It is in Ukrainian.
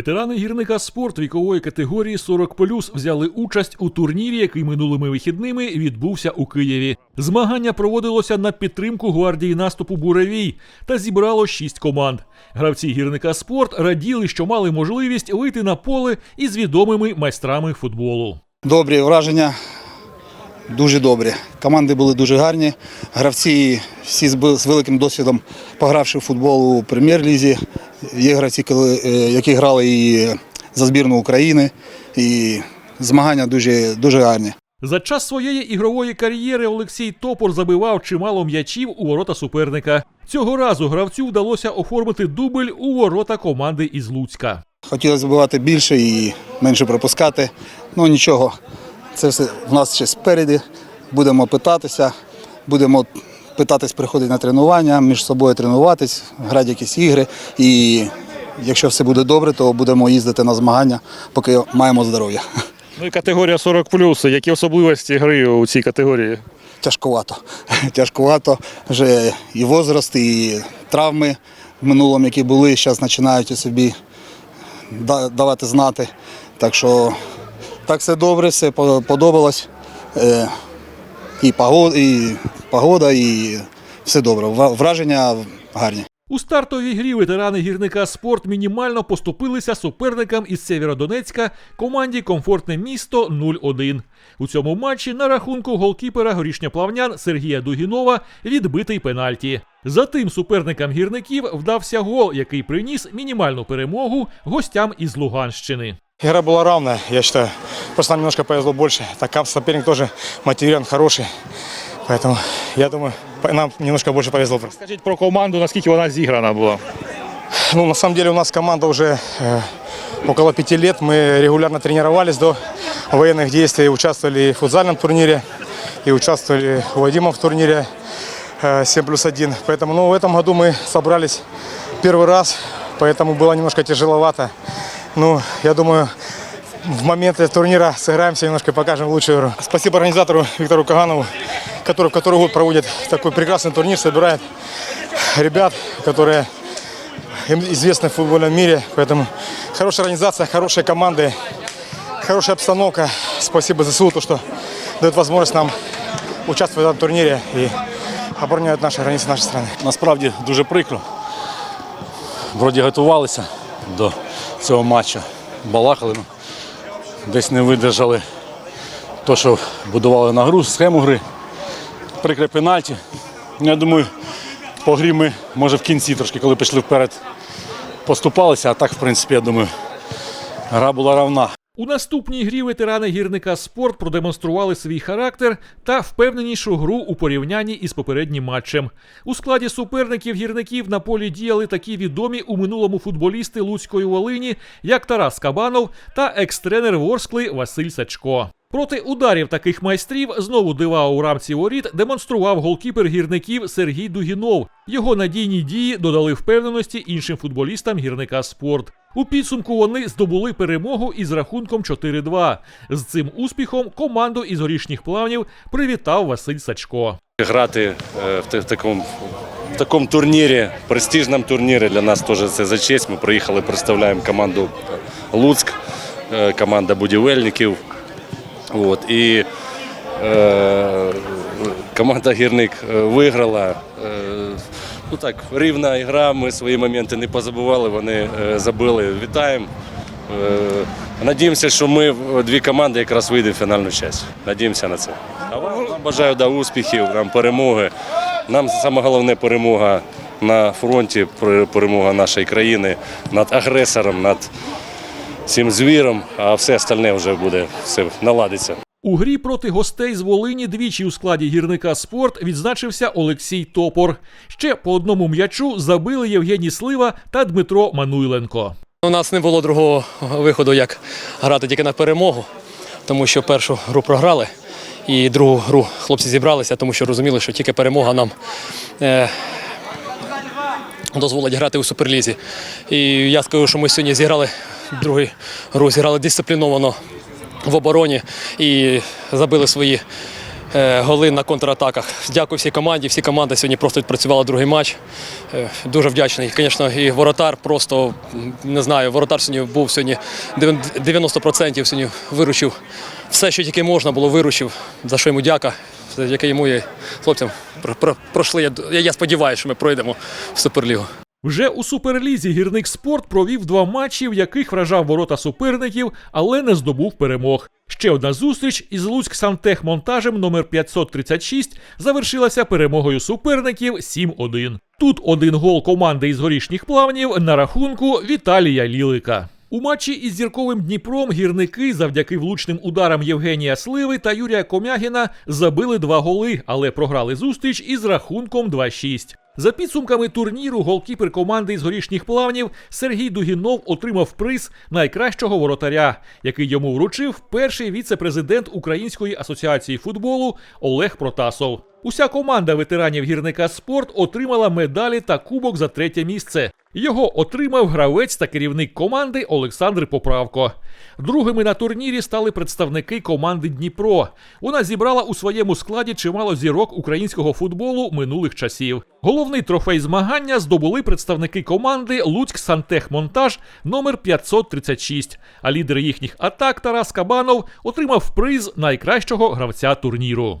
Ветерани гірника спорт вікової категорії 40+, взяли участь у турнірі, який минулими вихідними відбувся у Києві. Змагання проводилося на підтримку гвардії наступу Буревій та зібрало шість команд. Гравці гірника спорт раділи, що мали можливість вийти на поле із відомими майстрами футболу. Добрі враження, дуже добрі. Команди були дуже гарні. Гравці всі з великим досвідом, погравши в футбол у прем'єр-лізі. Є гравці, е, які грали і за збірну України. І змагання дуже, дуже гарні. За час своєї ігрової кар'єри Олексій Топор забивав чимало м'ячів у ворота суперника. Цього разу гравцю вдалося оформити дубль у ворота команди із Луцька. Хотілося забивати більше і менше пропускати. Ну нічого, це все в нас ще спереді. Будемо питатися, будемо питатись приходити на тренування, між собою тренуватись, грати якісь ігри. І якщо все буде добре, то будемо їздити на змагання, поки маємо здоров'я. Ну і категорія 40 Які особливості гри у цій категорії? Тяжкувато. Тяжкувато. Вже і возраст, і травми в минулому, які були, зараз починають собі давати знати. Так що так все добре, все подобалось. І погода, і, погода, і все добре. Враження гарні. У стартовій грі ветерани гірника спорт мінімально поступилися суперникам із Сєвєродонецька команді Комфортне місто 0-1. У цьому матчі на рахунку голкіпера горішньоплавнян Сергія Дугінова відбитий пенальті. Затим суперникам гірників вдався гол, який приніс мінімальну перемогу гостям із Луганщини. Игра была равная, я считаю. Просто нам немножко повезло больше. Так как соперник тоже мотивирован, хороший. Поэтому я думаю, по- нам немножко больше повезло. просто. Скажіть про команду, наскільки вона зіграна була. Ну, на самом деле у нас команда уже э, около пяти лет. Мы регулярно тренировались до военных действий, участвовали и в футзальном турнире, и участвовали у Вадима в турнире э, 7 плюс 1. Поэтому ну, в этом году мы собрались первый раз, поэтому было немножко тяжеловато. Ну, я думаю, в моменты турнира сыграемся немножко покажем лучшую игру. Спасибо организатору Виктору Каганову, который в который год проводит такой прекрасный турнир, собирает ребят, которые им известны в футбольном мире. Поэтому хорошая организация, хорошие команды, хорошая обстановка. Спасибо ЗСУ, то, что дает возможность нам участвовать в этом турнире и обороняют наши границы нашей страны. насправді дуже прикро. Вроді готувалися до цього матчу. Балахали, ну, десь не видержали те, що будували на гру, схему гри. Прикре пенальті. Я думаю, по грі ми, може, в кінці трошки, коли пішли вперед, поступалися, а так, в принципі, я думаю, гра була равна. У наступній грі ветерани гірника спорт продемонстрували свій характер та впевненішу гру у порівнянні із попереднім матчем. У складі суперників гірників на полі діяли такі відомі у минулому футболісти Луцької Волині, як Тарас Кабанов та екс-тренер Ворскли Василь Сачко. Проти ударів таких майстрів знову дива у рамці воріт демонстрував голкіпер гірників Сергій Дугінов. Його надійні дії додали впевненості іншим футболістам гірника спорт. У підсумку вони здобули перемогу із рахунком 4-2. З цим успіхом команду із горішніх плавнів привітав Василь Сачко. Грати е, в такому, в такому турнірі, престижному турнірі для нас теж це за честь. Ми приїхали, представляємо команду Луцьк, е, команда будівельників. От, і е, команда гірник е, виграла. Е, ну так, рівна ігра, ми свої моменти не позабували, вони е, забили. Вітаємо. Е, Надіємося, що ми дві команди якраз вийдемо в фінальну часть. Надіємося на це. А вам бажаю да, успіхів, нам перемоги. Нам саме головне перемога на фронті, перемога нашої країни над агресором, над цим звіром, а все остальне вже буде все наладиться. У грі проти гостей з Волині двічі у складі гірника спорт відзначився Олексій Топор. Ще по одному м'ячу забили Євгеній Слива та Дмитро Мануйленко. У нас не було другого виходу, як грати тільки на перемогу, тому що першу гру програли, і другу гру хлопці зібралися, тому що розуміли, що тільки перемога нам е, дозволить грати у суперлізі. І я скажу, що ми сьогодні зіграли другу гру, зіграли дисципліновано в обороні і забили свої е, голи на контратаках. Дякую всій команді. Всі команди сьогодні просто відпрацювали другий матч. Е, Дуже вдячний. Звісно, і воротар просто не знаю. Воротар сьогодні був сьогодні 90% сьогодні виручив все, що тільки можна було, виручив. За що йому дяка. Завдяки йому і хлопцям про- про- пройшли. Я сподіваюся, що ми пройдемо в Суперлігу. Вже у суперлізі гірник спорт провів два матчі, в яких вражав ворота суперників, але не здобув перемог. Ще одна зустріч із Луцьк Сантехмонтажем номер 536 завершилася перемогою суперників 7-1. Тут один гол команди із горішніх плавнів на рахунку Віталія Лілика. У матчі із зірковим Дніпром гірники завдяки влучним ударам Євгенія Сливи та Юрія Комягіна забили два голи, але програли зустріч із рахунком 2-6. За підсумками турніру, голкіпер команди із горішніх плавнів Сергій Дугінов отримав приз найкращого воротаря, який йому вручив перший віце-президент Української асоціації футболу Олег Протасов. Уся команда ветеранів гірника спорт отримала медалі та кубок за третє місце. Його отримав гравець та керівник команди Олександр Поправко. Другими на турнірі стали представники команди Дніпро. Вона зібрала у своєму складі чимало зірок українського футболу минулих часів. Головний трофей змагання здобули представники команди Луцьк Сантехмонтаж номер 536. А лідер їхніх атак Тарас Кабанов отримав приз найкращого гравця турніру.